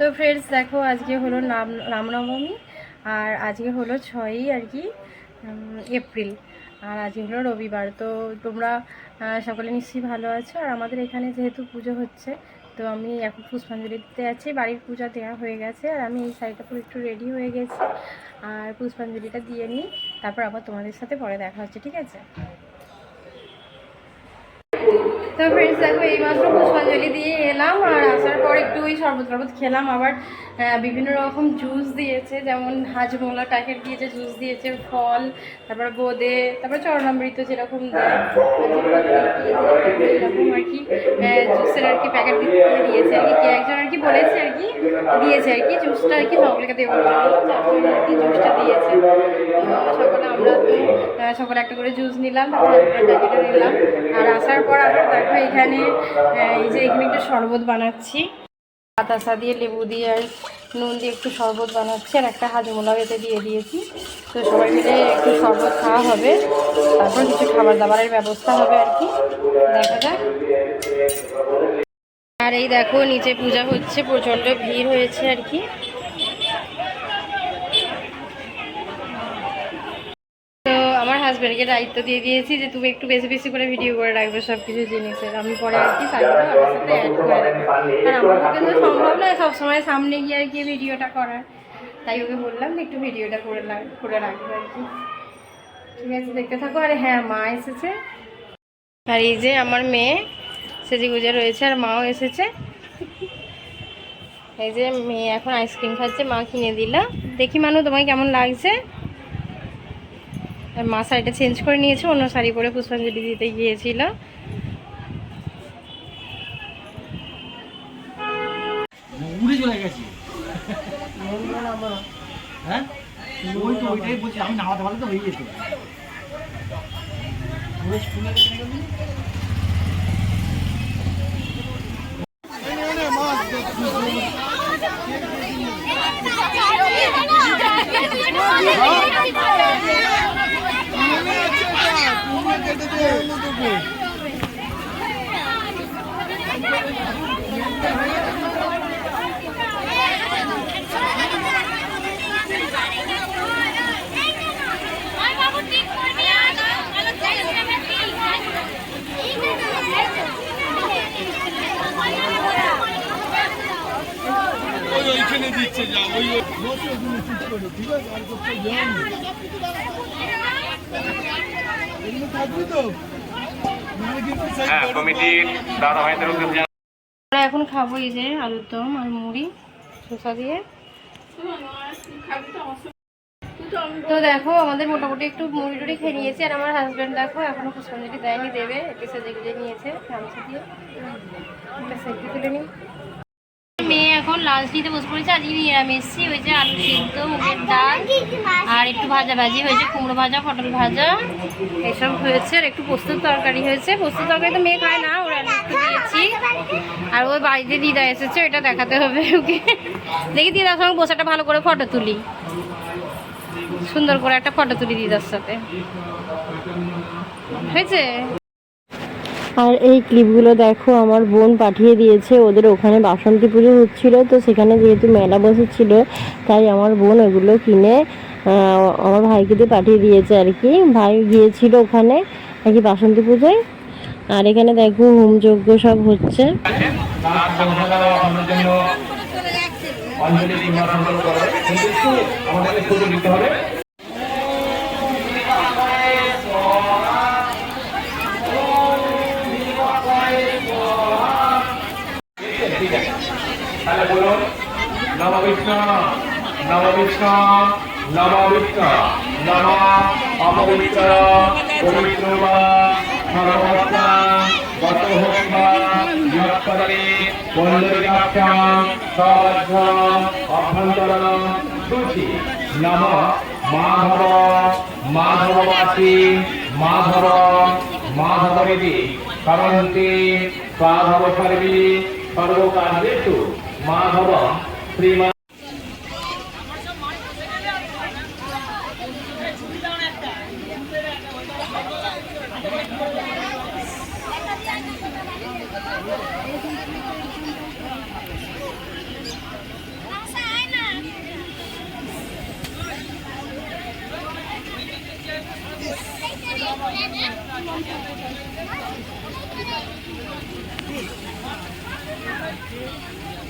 তো ফ্রেন্ডস দেখো আজকে হলো রাম রামনবমী, আর আজকে হলো ছয়ই আর কি এপ্রিল। আর আজকে হলো রবিবার। তো তোমরা সকলে নিশ্চয়ই ভালো আছো। আর আমাদের এখানে যেহেতু পুজো হচ্ছে, তো আমি এখন পুষ্পাঞ্জলি দিতে যাচ্ছি বাড়ির পূজা দেওয়া হয়ে গেছে, আর আমি এই শাড়িটা পুরো একটু রেডি হয়ে গেছি। আর পুষ্পাঞ্জলিটা দিয়ে নিই, তারপর আবার তোমাদের সাথে পরে দেখা হচ্ছে, ঠিক আছে? তো ফ্রেন্ডস দেখো, এইমাত্র পুষ্পাঞ্জলি দিয়ে এলাম আর আসার পর একটু ওই শরবত খেলাম, আবার বিভিন্ন রকম জুস দিয়েছে, যেমন হাজমোলা প্যাকেট দিয়েছে জুস দিয়েছে, ফল, তারপর বোঁদে তারপর চরণামৃত যেরকম এরকম আর কি জুসের আর কি প্যাকেট দিয়েছে আর কি। একজন আর কি বলেছে আর কি, দিয়েছে আর কি জুসটা আর কি সকলকে বলে। জন্য। আর কি জুসটা দিয়েছে। সকলে আমরা সকলে একটা করে জুস নিলাম প্যাকেটে নিলাম। আর আসার পর আবার দেখো এখানে এই যে এখানে একটু শরবত বানাচ্ছি। বাতাসা দিয়ে লেবু দিয়ে আর নুন দিয়ে একটু শরবত বানাচ্ছি আর একটা হাজমোলাও এতে দিয়ে দিয়েছি। তো সবাই মিলে একটু শরবত খাওয়া হবে। তারপর কিছু খাবার দাবারের ব্যবস্থা হবে আর কি। দেখা যাক। আর এই দেখো, নিচে পূজা হচ্ছে, প্রচণ্ড ভিড় হয়েছে আর কি তো আমার হাজব্যান্ডকে দায়িত্ব দিয়ে দিয়েছি যে তুমি একটু বেশি বেশি করে ভিডিও করে রাখবে সব কিছু জিনিসের। আমি পরে আর কি সাইডে ওর সাথে অ্যাড করে। আর আমার পক্ষে তো সম্ভব নয় সবসময় সামনে গিয়ে আর কি ভিডিওটা করার। তাই ওকে বললাম যে একটু ভিডিওটা করে করে রাখবে আর কি। ঠিক আছে দেখতে থাকো। আর হ্যাঁ মা এসেছে। আর এই যে আমার মেয়ে সেজে গুজে রয়েছে আর মাও এসেছে। এই যে মেয়ে এখন আইসক্রিম খাচ্ছে মা কিনে দিল। দেখি মানু তোমায় কেমন লাগছে? আর মা শাড়িটা চেঞ্জ করে নিয়েছে অন্য শাড়ি পরে পুষ্পাঞ্জলি দিতে গিয়েছিল। উড়ে চলে গেছি। হ্যাঁ? ওই তো ওইটাই বলছি আমি নামাতে পারলে তো হয়ে যেত। পুরো স্কুলে গেছে নাকি? হ্যাঁ কমিটির দাদা ভাইদের উদ্যোগে আমরা এখন খাব এই যে আলুর দম আর মুড়ি শসা দিয়ে তো দেখো আমাদের মোটামুটি একটু মুড়ি টুড়ি খেয়ে নিয়েছি আর আমার হাজব্যান্ড দেখো এখনও পুষ্পাঞ্জলি দেয়নি দেবে একটু সেজে গুজে নিয়েছে গামছা দিয়ে একটা সেলফি তুলে নিই মেয়ে এখন লাঞ্চ নিতে বসে পড়েছে। আজকে নিরামিষই হয়েছে আলু সিদ্ধ মুগের ডাল আর একটু ভাজা ভাজি হয়েছে কুমড়ো ভাজা পটল ভাজা। এসব হয়েছে আর একটু পোস্ত তরকারি হয়েছে। পোস্ত তরকারি তো মেয়ে খায় না ওরা একটু দিয়েছি। আর ওই বাড়িতে দিদা এসেছে ওটা দেখাতে হবে ওকে। দেখি দিদার সঙ্গে বসে একটা ভালো করে ফটো তুলি। সুন্দর করে একটা ফটো তুলি দিদার সাথে। হয়েছে? আর এই ক্লিপগুলো দেখো, আমার বোন পাঠিয়ে দিয়েছে, ওদের ওখানে বাসন্তী পুজো হচ্ছিল, তো সেখানে যেহেতু মেলা বসেছিল, তাই আমার বোন ওগুলো কিনে আমার ভাইকে দিয়ে পাঠিয়ে দিয়েছে আর কি। ভাই গিয়েছিল ওখানে, আর কি বাসন্তী পুজোয়। আর এখানে দেখো হোম যজ্ঞ সব হচ্ছে। সংখ্যা আমাদের জন্য অঞ্জলি কিংবা সংকল্প করে কিন্তু একটু আমাদেরকে পুজো দিতে হবে ঠিক আছে তাহলে বলুন নম বিষ্ণু নম বিষ্ণু নম অপবিত্র পবিত্র বা সর্বত্রা গত বা বৃহস্পতি বন্দরিকাক্ষাম সবদ্ধ অভ্যন্তরণ, শুচি। নম মাধব, মাধববাসী, মাধব মাধবরিদি করন্তি স্বাধব সর্বি সর্বকার্যেষু, মাধব শ্রীমান Thank you.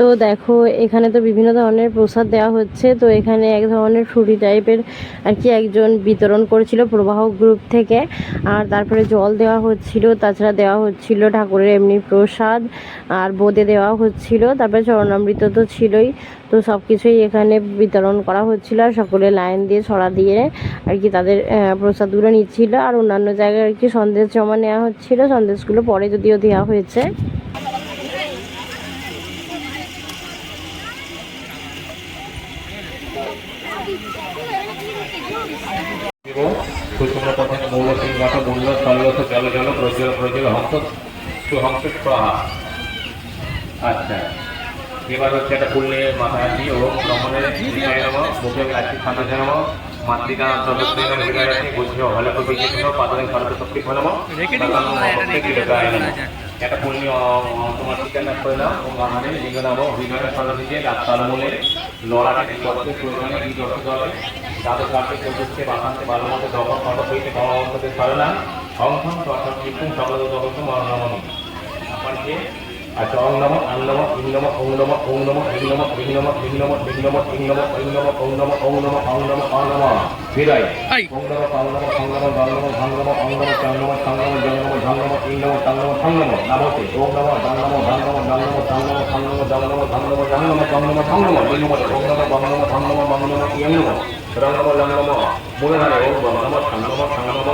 তো দেখো, এখানে তো বিভিন্ন ধরনের প্রসাদ দেওয়া হচ্ছে। তো এখানে এক ধরনের ফ্রুটি টাইপের আর কি একজন বিতরণ করেছিল প্রবাহ গ্রুপ থেকে। আর তারপরে জল দেওয়া হচ্ছিল, তাছাড়া দেওয়া হচ্ছিল ঠাকুরের এমনি প্রসাদ। আর বোঁদে দেওয়া হচ্ছিল, তারপরে চরণামৃত তো ছিলই। তো সব কিছুই এখানে বিতরণ করা হচ্ছিল আর সকলে লাইন দিয়ে ছড়া দিয়ে আর কি তাদের প্রসাদগুলো নিচ্ছিল। আর অন্যান্য জায়গায় আর কি সন্দেশ জমা নেওয়া হচ্ছিল। সন্দেশগুলো পরে যদিও দেওয়া হয়েছে। পথে মৌলসী মাথা মূল্য সল্লস জল জল প্রজ্বল প্রজ্বল হংস সুহংস স্বাহা আচ্ছা। এবার হচ্ছে একটা ফুল নিয়ে মাথায় আছি ও ব্রহ্মণের নম মুখে আছি সান্তাজ নম মাতৃকা সদস্য বুঝিও ভালো কবি কৃষ্ণ ভারত শক্তি নম। একটা পূর্ণি তোমার ঠিকানা করে দাও, ও আমাদের লিঙ্গ নাম বিজয় সদস্য ডাক্তার মূলে লড়াটাকে যতটুকু প্রয়োজনে এই দর্শক হবে যাদের কাছে প্রযুক্তি বাসান্তে ভালো মতো দখল খরচ হইতে কম অবস্থাতে পারে না। অংশম তথা বিপুল সকল দখল মরণমণি আপনাকে আচ্ছা অং নম আং নম ইং নম ওং নম ওং নম ইং নম ইং নম ইং নম ইং নম ইং নম ইং নম ওং নম ওং নম অং নম অং নম বিদায় ওং নম অং নম অং নম গং নম ঘং নম অং নম চং নম ছং নম জং নম ঝং নম ইং নম টং নম ছং নম নামতে ওং নম গং নম ঘং নম গং নম ছং নম ছং নম জং নম ঝং নম ঝং নম গং নম ছং নম ইং নম ওং নম গং নম ঘং নম মং নম ইং নম রং নম লং নম মনে ধারে ওং নম নম ছং নম ছং নম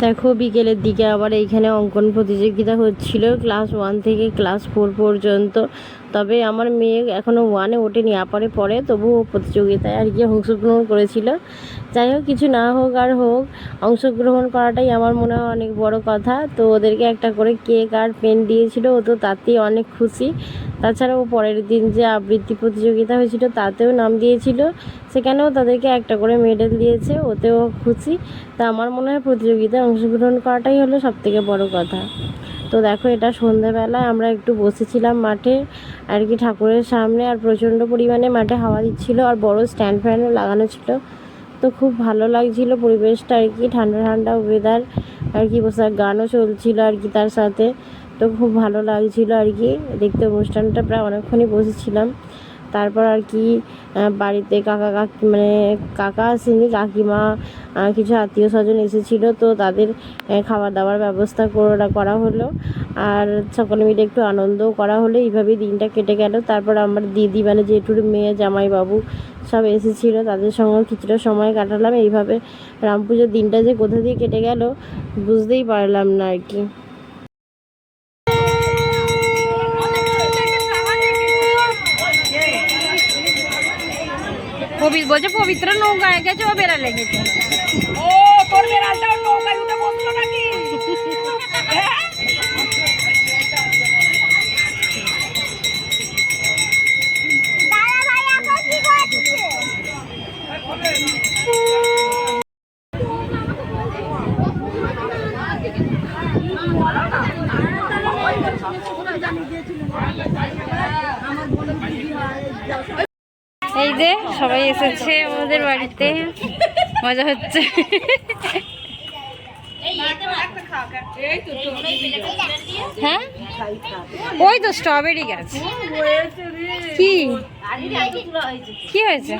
দেখো বিকেলের দিকে আবার এইখানে অঙ্কন প্রতিযোগিতা হচ্ছিল ক্লাস ওয়ান থেকে ক্লাস ফোর পর্যন্ত। তবে আমার মেয়ে এখনও ওয়ানে ওঠেনি, আপারে পরে তবুও প্রতিযোগিতায় আর কি অংশগ্রহণ করেছিল। যাই হোক, কিছু না হোক আর হোক, অংশগ্রহণ করাটাই আমার মনে হয় অনেক বড় কথা। তো ওদেরকে একটা করে কেক আর পেন দিয়েছিল, ও তো তাতেই অনেক খুশি। তাছাড়াও পরের দিন যে আবৃত্তি প্রতিযোগিতা হয়েছিল, তাতেও নাম দিয়েছিল। সেখানেও তাদেরকে একটা করে মেডেল দিয়েছে, ওতেও খুশি। তা আমার মনে হয় প্রতিযোগিতায় অংশগ্রহণ করাটাই হলো সবথেকে বড় কথা। তো দেখো এটা সন্ধ্যাবেলায় আমরা একটু বসেছিলাম মাঠে আর কি ঠাকুরের সামনে আর প্রচণ্ড পরিমাণে মাঠে হাওয়া দিচ্ছিল আর বড় স্ট্যান্ড ফ্যানও লাগানো ছিল। তো খুব ভালো লাগছিল পরিবেশটা আর কি, ঠান্ডা ঠান্ডা ওয়েদার আর কি বসে গানও চলছিল আর কি তার সাথে। তো খুব ভালো লাগছিল আর কি, দেখতে অনুষ্ঠানটা প্রায় অনেকক্ষণই বসেছিলাম। তারপর আর কি বাড়িতে কাকা কাকি মানে কাকা আসেনি কাকিমা কিছু আত্মীয় স্বজন এসেছিল, তো তাদের খাওয়া দাওয়ার ব্যবস্থা করা হলো। আর সকলে মিলে একটু আনন্দও করা হলো, এইভাবেই দিনটা কেটে গেল। তারপর আমার দিদি মানে জেঠুর মেয়ে, জামাইবাবু সব এসেছিল, তাদের সঙ্গে কিছুটা সময় কাটালাম। এইভাবে রাম পুজোর দিনটা যে কোথা দিয়ে কেটে গেল, বুঝতেই পারলাম না আর কি। পবিত্র বলছে পবিত্র নৌকায় গেছে ও বেড়া লেগেছে ও তোর বেড়ালটা ওর নৌকায় উঠে বসল নাকি হ্যাঁ? এই যে সবাই এসেছে আমাদের বাড়িতে। মজা হচ্ছে। হ্যাঁ? ওই তো স্ট্রবেরি গাছ। কি? কি হয়েছে?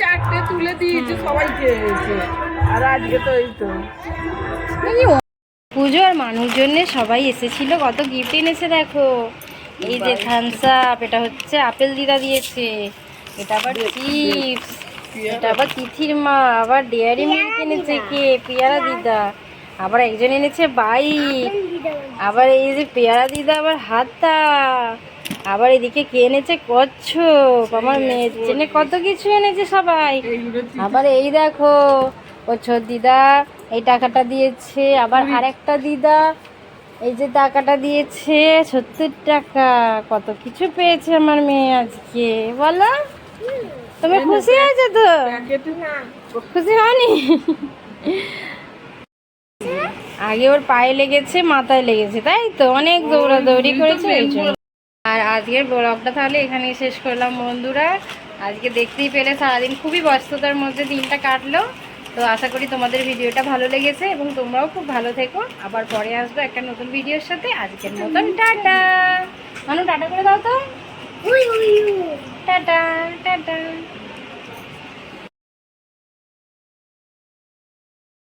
চারটে তুলে দিয়েছে সবাই খেয়েছে আর আজকে তো এই তো। পুজো আর মানুষজনে সবাই এসেছিল। কত গিফট এনেছে দেখো। এই যে থামস আপ এটা হচ্ছে আপেল দিদা দিয়েছে। এটা আবার চিপস এটা আবার তিথির মা আবার ডেয়ারি মিল্ক এনেছে কে? পেয়ারা দিদা। আবার একজন এনেছে বাইক আবার এই যে পেয়ারা দিদা আবার হাতা। আবার এদিকে কে এনেছে? কচ্ছপ। আমার মেয়ের জন্য কত কিছু এনেছে সবাই। আবার এই দেখো ও ছোট দিদা এই টাকাটা দিয়েছে। আবার আরেকটা দিদা এই যে টাকাটা দিয়েছে সত্তর টাকা। কত কিছু পেয়েছে আমার মেয়ে আজকে বলো? তুমি খুশি হয়েছে তো? খুশি হয়নি? আগে ওর পায়ে লেগেছে মাথায় লেগেছে তাই তো? অনেক দৌড়াদৌড়ি করেছে এই জন্য। আর আজকের ব্লগটা তাহলে এখানেই শেষ করলাম বন্ধুরা। আজকে দেখতেই পেলে সারাদিন খুবই ব্যস্ততার মধ্যে দিনটা কাটলো। তো আশা করি তোমাদের ভিডিওটা ভালো লেগেছে এবং তোমরাও খুব ভালো থেকো। আবার পরে আসব একটা নতুন ভিডিওর সাথে। আজকের মতন টাটা। মানু টাটা করে দাও তো। Tata tata.